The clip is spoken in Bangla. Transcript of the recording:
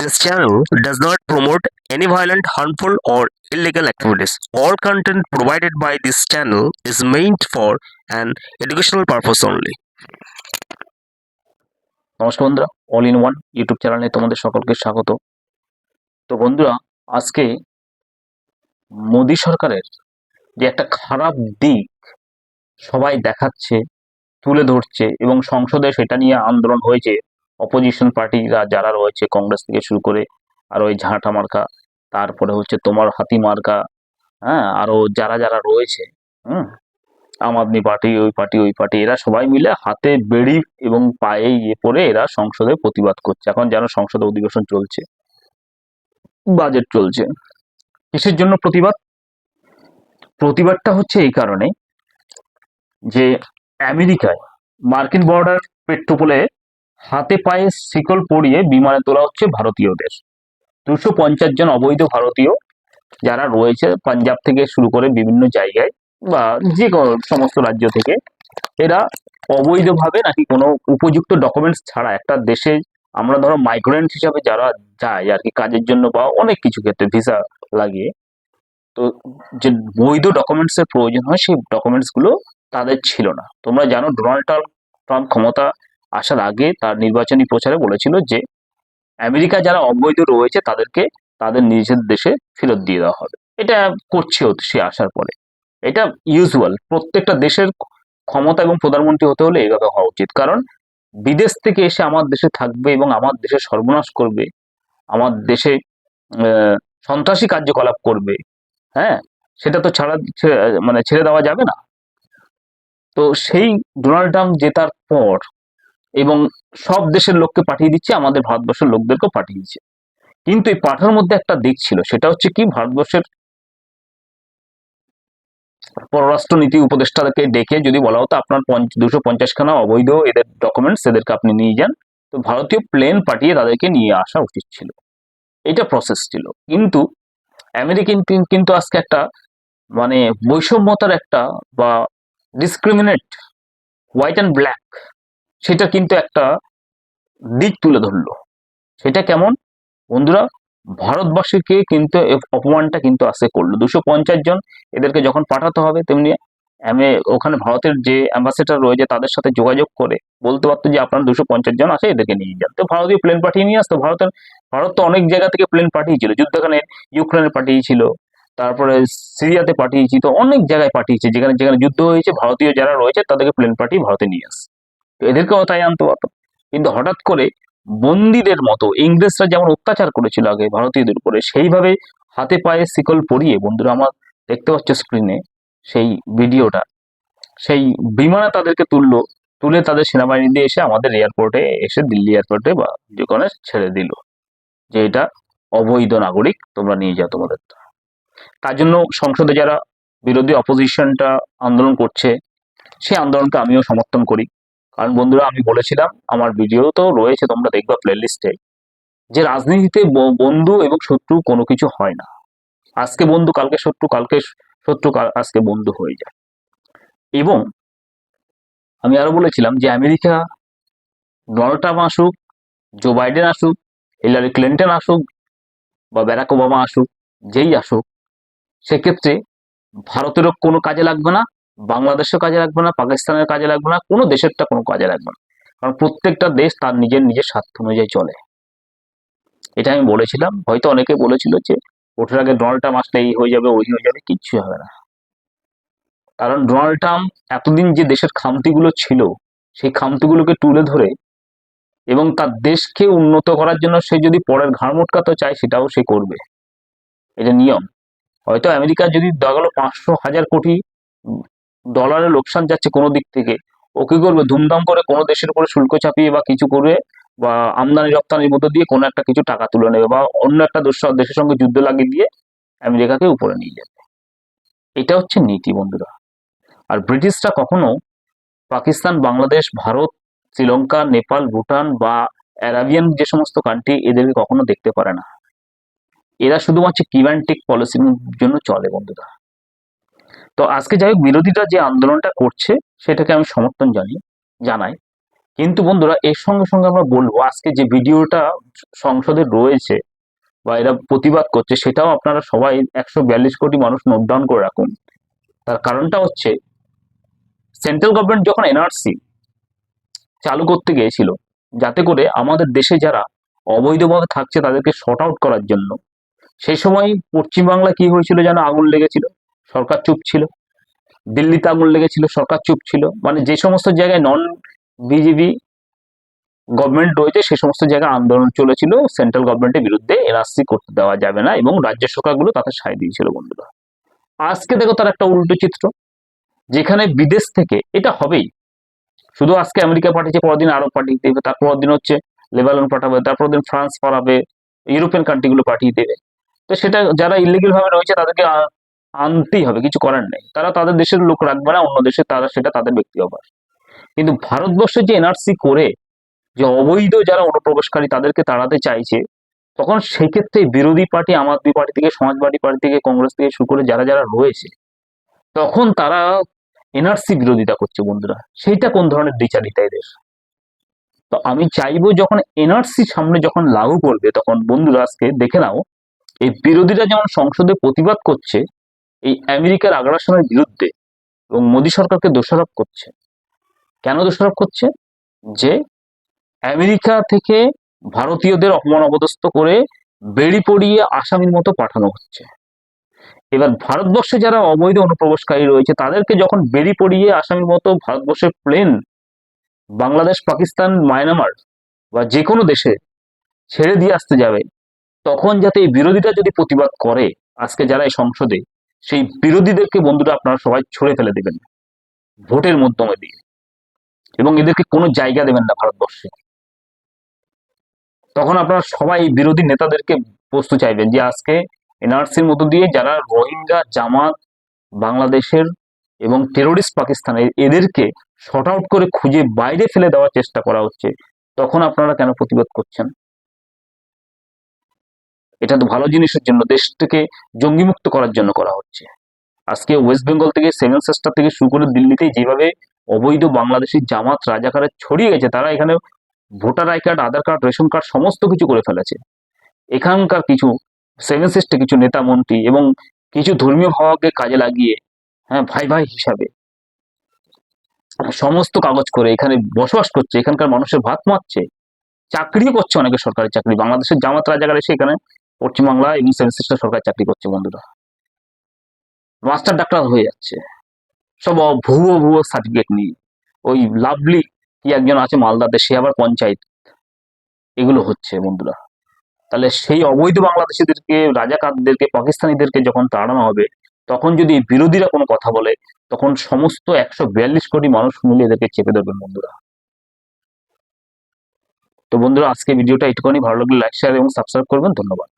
This channel does not promote any violent, harmful, or illegal activities. All content provided by this channel is meant for an educational purpose only. নমস্কার বন্ধুরা অল ইন ওয়ান ইউটিউব চ্যানেলে তোমাদের সকলকে স্বাগত তো বন্ধুরা আজকে মোদী সরকারের যে একটা খারাপ দিক সবাই দেখাচ্ছে তুলে ধরছে এবং সংসদে সেটা নিয়ে আন্দোলন হয়েছে অপোজিশন পার্টিরা যারা রয়েছে কংগ্রেস থেকে শুরু করে আর ওই ঝাঁটা মার্কা, তারপরে হচ্ছে তোমার হাতি মার্কা হ্যাঁ আরও যারা যারা রয়েছে, হুম, আম আদমি পার্টি, ওই পার্টি ওই পার্টি, এরা সবাই মিলে হাতে বেড়ি এবং পায়ে ইয়ে পরে এরা সংসদে প্রতিবাদ করছে। এখন যেন সংসদে অধিবেশন চলছে বাজেট চলছে, কিসের জন্য প্রতিবাদ? প্রতিবাদটা হচ্ছে এই কারণে যে আমেরিকায় মার্কিন বর্ডার পেট্রোপোলে হাতে পায়ে শিকল পরিয়ে বিমানে তোলা হচ্ছে ভারতীয়দের দুশো। পঞ্চাশ জন অবৈধ ভারতীয় যারা রয়েছে পাঞ্জাব থেকে শুরু করে বিভিন্ন জায়গায় বা যে সমস্ত রাজ্য থেকে, এরা অবৈধভাবে নাকি কোনো উপযুক্ত ডকুমেন্টস ছাড়া একটা দেশে আমরা ধরো মাইগ্রেন্ট হিসাবে যারা যায় আর কি কাজের জন্য বা অনেক কিছু ক্ষেত্রে ভিসা লাগিয়ে, তো যে বৈধ ডকুমেন্টস এর প্রয়োজন হয় সেই ডকুমেন্টসগুলো তাদের ছিল না। তোমরা জানো ডোনাল্ড ট্রাম্প ক্ষমতা আসার আগে তার নির্বাচনী প্রচারে বলেছিল যে, আমেরিকা যারা অবৈধ রয়েছে তাদেরকে তাদের নিজের দেশে ফেরত দিয়ে দেওয়া হবে। এটা করছেও সে আসার পরে। এটা ইউজুয়াল প্রত্যেকটা দেশের ক্ষমতা এবং প্রধানমন্ত্রী হতে হলে এভাবে হওয়া উচিত। কারণ বিদেশ থেকে এসে আমার দেশে থাকবে এবং আমার দেশে সর্বনাশ করবে, আমার দেশে সন্ত্রাসী কার্যকলাপ করবে হ্যাঁ? সেটা তো ছাড়া মানে ছেড়ে দেওয়া যাবে না। তো সেই ডোনাল্ড ট্রাম্প জেতার পর এবং সব দেশের লোককে পাঠিয়ে দিচ্ছে, আমাদের ভারতবর্ষের লোকদেরকেও পাঠিয়ে দিচ্ছে। কিন্তু এই পাঠার মধ্যে একটা দিক ছিল, সেটা হচ্ছে কি, ভারতবর্ষের পররাষ্ট্র নীতি উপদেষ্টাকে ডেকে যদি বলা হতো, আপনার দুশো পঞ্চাশ খানা অবৈধ এদের ডকুমেন্টস এদেরকে আপনি নিয়ে যান। তো ভারতীয় প্লেন পাঠিয়ে তাদেরকে নিয়ে আসা উচিত ছিল। এটা প্রসেস ছিল। কিন্তু আমেরিকান কিন্তু আজকে একটা মানে বৈষম্যতার একটা বা ডিসক্রিমিনেট হোয়াইট অ্যান্ড ব্ল্যাক সেটা কিন্তু একটা দিক তুলে ধরলো। সেটা কেমন? বন্ধুরা, ভারতবাসীকে কিন্তু অপমানটা কিন্তু আসে করল। দুশো পঞ্চাশ জন এদেরকে যখন পাঠাতে হবে, তেমনি ওখানে ভারতের যে অ্যাম্বাসেডার রয়েছে, তাদের সাথে যোগাযোগ করে বলতে পারতো যে, আপনার দুশো পঞ্চাশ জন আছে এদেরকে নিয়ে যান। তো ভারতীয় প্লেন পাঠিয়ে নিয়ে আসতো। ভারতের, ভারত তো অনেক জায়গা থেকে প্লেন পাঠিয়েছিল। যুদ্ধখানে ইউক্রেনে পাঠিয়েছিল, তারপরে সিরিয়াতে পাঠিয়েছি, তো অনেক জায়গায় পাঠিয়েছে। যেখানে যেখানে যুদ্ধ হয়েছে, ভারতীয় যারা রয়েছে, তাদেরকে প্লেন পাঠিয়ে ভারতে নিয়ে আসে। তো এদেরকেও তাই আনতে পারতো। কিন্তু হঠাৎ করে বন্দীদের মতো, ইংরেজরা যেমন অত্যাচার করেছিল আগে ভারতীয়দের উপরে, সেইভাবে হাতে পায়ে শিকল পরিয়ে, বন্ধুরা আমার দেখতে পাচ্ছ স্ক্রিনে সেই ভিডিওটা, সেই বিমানে তাদেরকে তুললো, তুলে তাদের সেনাবাহিনী দিয়ে এসে আমাদের এয়ারপোর্টে এসে দিল্লি এয়ারপোর্টে বা যেখানে ছেড়ে দিল যে এটা অবৈধ নাগরিক, তোমরা নিয়ে যাও তোমাদের। তার জন্য সংসদে যারা বিরোধী অপোজিশনটা আন্দোলন করছে, সেই আন্দোলনকে আমিও সমর্থন করি। কারণ বন্ধুরা, আমি বলেছিলাম, আমার ভিডিও তো রয়েছে, তোমরা দেখবা প্লেলিস্টে যে রাজনীতিতে বন্ধু এবং শত্রু কোনো কিছু হয় না। আজকে বন্ধু, কালকে শত্রু কালকে শত্রু আজকে বন্ধু হয়ে যায়। এবং আমি আরও বলেছিলাম যে আমেরিকা ডোনাল্ড ট্রাম্প আসুক, জো বাইডেন আসুক, হিলারি ক্লিন্টন আসুক, বা ব্যারাক ওবামা আসুক, যেই আসুক, সেক্ষেত্রে ভারতেরও কোনো কাজে লাগবে না বাংলাদেশের কাজে লাগবে না, পাকিস্তানের কাজে লাগবে না, কোনো দেশেরটা কোনো কাজে লাগবে না। কারণ প্রত্যেকটা দেশ তার নিজের নিজের স্বার্থ অনুযায়ী চলে। এটা আমি বলেছিলাম, হয়তো অনেকে বলেছিল যে ওঠার আগে ডোনাল্ড ট্রাম্প আসলে এই হয়ে যাবে, ওই হয়ে যাবে, কিচ্ছু হবে না। কারণ ডোনাল্ড ট্রাম্প এতদিন যে দেশের খামতিগুলো ছিল, সেই খামতিগুলোকে তুলে ধরে এবং তার দেশকে উন্নত করার জন্য সে যদি পরের ঘাড় মোটকাতে চায়, সেটাও সে করবে। এটা নিয়ম। হয়তো আমেরিকা যদি দেখাল পাঁচশো হাজার কোটি ডলারের লোকসান যাচ্ছে কোনো দিক থেকে, ও কি করবে? ধুমধাম করে কোনো দেশের উপরে শুল্ক চাপিয়ে বা কিছু করে বা আমদানি রপ্তানির মধ্যে দিয়ে কোনো একটা কিছু টাকা তুলে নেবে বা অন্য একটা দেশের সঙ্গে যুদ্ধ লাগিয়ে দিয়ে আমেরিকাকে উপরে নিয়ে যাবে। এটা হচ্ছে নীতি বন্ধুরা। আর ব্রিটিশরা কখনো পাকিস্তান, বাংলাদেশ, ভারত, শ্রীলঙ্কা, নেপাল, ভুটান বা অ্যারাবিয়ান যে সমস্ত কান্ট্রি এদেরকে কখনো দেখতে পারে না। এরা শুধুমাত্র কিভান্টিক পলিসির জন্য চলে বন্ধুরা। তো আজকে যাই হোক, বিরোধীরা যে আন্দোলনটা করছে, সেটাকে আমি সমর্থন জানি, জানাই। কিন্তু বন্ধুরা, এর সঙ্গে সঙ্গে আমরা বলব, আজকে যে ভিডিওটা সংসদে রয়েছে বা এরা প্রতিবাদ করছে, সেটাও আপনারা সবাই একশো বিয়াল্লিশ কোটি মানুষ নোট ডাউন করে রাখুন। তার কারণটা হচ্ছে সেন্ট্রাল গভর্নমেন্ট যখন এনআরসি চালু করতে গিয়েছিল, যাতে করে আমাদের দেশে যারা অবৈধভাবে থাকছে, তাদেরকে শর্ট আউট করার জন্য, সেই সময় পশ্চিমবাংলা কি হয়েছিল যেন আগুন লেগেছিল? সরকার চুপ ছিল। দিল্লিতে আগুন লেগেছিল, সরকার চুপ ছিল। মানে যে সমস্ত জায়গায় নন বিজেপি গভর্নমেন্ট রয়েছে, সে সমস্ত জায়গায় আন্দোলন চলেছিল। সেন্ট্রাল গভর্নমেন্টের বিরুদ্ধে এনআরসি করতে দেওয়া যাবে না এবং রাজ্য সরকারগুলো তাতে সায় দিয়েছিল বন্ধুরা। আজকে দেখো তার একটা উল্টো চিত্র, যেখানে বিদেশ থেকে, এটা হবেই। শুধু আজকে আমেরিকা পাঠিয়েছে পরদিন আরব পাঠিয়ে দেবে, তারপর দিন হচ্ছে লেবানন পাঠাবে, তারপর দিন ফ্রান্স পাঠাবে, ইউরোপিয়ান কান্ট্রিগুলো পাঠিয়ে দেবে। তো সেটা যারা ইলিগেল ভাবে রয়েছে, তাদেরকে আনতেই হবে, কিছু করার নেই। তারা তাদের দেশের লোক রাখবে না, অন্য দেশে তারা সেটা তাদের ব্যক্তি ব্যাপার কিন্তু ভারতবর্ষে যে এনআরসি করে, যে অবৈধ যারা অনুপ্রবেশকারী তাদেরকে তাড়াতে চাইছে, তখন সেক্ষেত্রে বিরোধী পার্টি, আম আদমি পার্টি থেকে সমাজবাদী পার্টি থেকে, কংগ্রেস থেকে শুরু করে যারা যারা রয়েছে, তখন তারা এনআরসি বিরোধিতা করছে বন্ধুরা। সেইটা কোন ধরনের দ্বিচারিতা এদের? তো আমি চাইব যখন এনআরসি সামনে যখন লাগু করবে, তখন বন্ধুরা আজকে দেখে নাও, এই বিরোধীরা যেমন সংসদে প্রতিবাদ করছে এই আমেরিকার আগ্রাসনের বিরুদ্ধে এবং মোদী সরকারকে দোষারোপ করছে। কেন দোষারোপ করছে? যে আমেরিকা থেকে ভারতীয়দের অপমান অপদস্থ করে বেড়ি পড়িয়ে আসামির মতো পাঠানো হচ্ছে। এবার ভারতবর্ষে যারা অবৈধ অনুপ্রবেশকারী রয়েছে, তাদেরকে যখন বেড়ি পড়িয়ে আসামির মতো ভারতবর্ষের প্লেন বাংলাদেশ, পাকিস্তান, মায়ানমার বা যে কোনো দেশে ছেড়ে দিয়ে আসতে যাবে, তখন যাতে এই বিরোধীরা যদি প্রতিবাদ করে, আজকে যারা এই সংসদে সেই বিরোধীদেরকে বন্ধুরা আপনারা সবাই ছুড়ে ফেলে দেবেন। ভোটের মাধ্যমে দিয়ে। এবং এদেরকে কোনো জায়গা দেবেন না ভারতবর্ষে। তখন আপনারা সবাই বিরোধী নেতাদেরকে বস্তু চাইবেন যে, আজকে এনআরসির মধ্য দিয়ে যারা রোহিঙ্গা, জামাত, বাংলাদেশের এবং টেরোরিস্ট পাকিস্তানের এদেরকে শর্ট আউট করে খুঁজে বাইরে ফেলে দেওয়ার চেষ্টা করা হচ্ছে, তখন আপনারা কেন প্রতিবাদ করছেন? এটা তো ভালো জিনিসের জন্য দেশটাকে জঙ্গিমুক্ত করার জন্য করা হচ্ছে। আজকে ওয়েস্ট বেঙ্গল থেকে সেভেন সিস্টার থেকে শুরু করে দিল্লিতে যেভাবে অবৈধ বাংলাদেশের জামাত রাজাকারে ছড়িয়ে গেছে, তারা এখানে voter I card, Aadhaar card, ration card সমস্ত কিছু করে ফেলেছে। এখানকার কিছু সেভেন সিস্টে কিছু নেতা মন্ত্রী এবং কিছু ধর্মীয় ভাবকে কাজে লাগিয়ে হ্যাঁ ভাই ভাই হিসাবে সমস্ত কাগজ করে এখানে বসবাস করছে, এখানকার মানুষের ভাত মারছে, চাকরিও করছে অনেকে সরকারি চাকরি। বাংলাদেশের জামাত রাজাকার এসে এখানে পশ্চিমবাংলা এবং সেভেন সরকারি চাকরি করছে বন্ধুরা। মাস্টার ডাক্তার হয়ে যাচ্ছে। সব ভুয়ো ভুয়ো সার্টিফিকেট নিয়ে। ওই লাভলি কি একজন আছে মালদাতে, সে আবার পঞ্চায়েত। এগুলো হচ্ছে বন্ধুরা। তাহলে সেই অবৈধ বাংলাদেশিদেরকে, রাজাকারদেরকে, পাকিস্তানিদেরকে যখন তাড়ানো হবে, তখন যদি বিরোধীরা কোনো কথা বলে, তখন সমস্ত একশো বিয়াল্লিশ কোটি মানুষ মিলে এদেরকে চেপে ধরবেন বন্ধুরা। তো বন্ধুরা, আজকে ভিডিওটা একটুখানি ভালো লাগলে লাইক শেয়ার এবং সাবস্ক্রাইব করবেন। ধন্যবাদ।